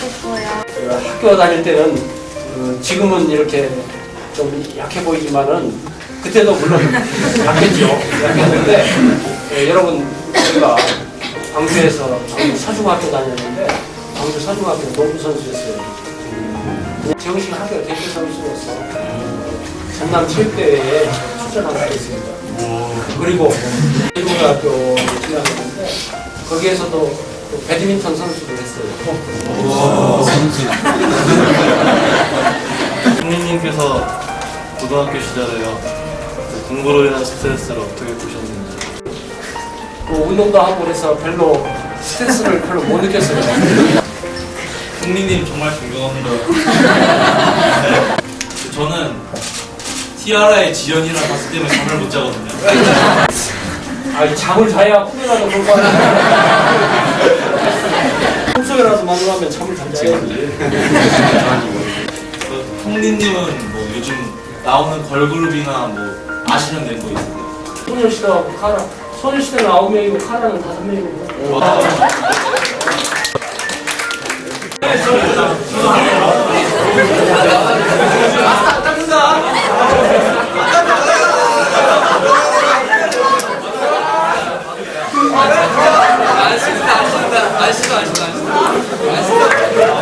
그 학교 다닐 때는 그 지금은 이렇게 좀 약해 보이지만은 그때도 물론 약했죠. 약했는데 예, 여러분 제가 광주에서 광주 서중학교 다녔는데 광주 서중학교 농구 선수였어요. 정식 학교 대표 선수로서 전남 체육대회에 출전한 적이 있습니다. 그리고 일본학교 진학했는데 거기에서도 또 배드민턴 선수도 했어요. 형님께서 고등학교 시절에요 그 공부로 인한 스트레스를 어떻게 푸셨는지 뭐 운동도 하고 그래서 별로 스트레스를 별로 못 느꼈어요. 형님 정말 존경합니다 저는 티아라의 지연이라는 가수 때문에 잠을 못 자거든요 아, 잠을 자야 꿈이라도 볼거 아니야. 평소에라도 만나면 잠을 잘 자야지. 그 형님은 뭐 요즘 나오는 걸그룹이나 뭐 아시는 멤버 있어요? 소녀시대하고 카라. 소녀시대는 아홉 명이고 카라는 다섯 명이고. 안신다 안신다. 안신다 안신다. 안신다.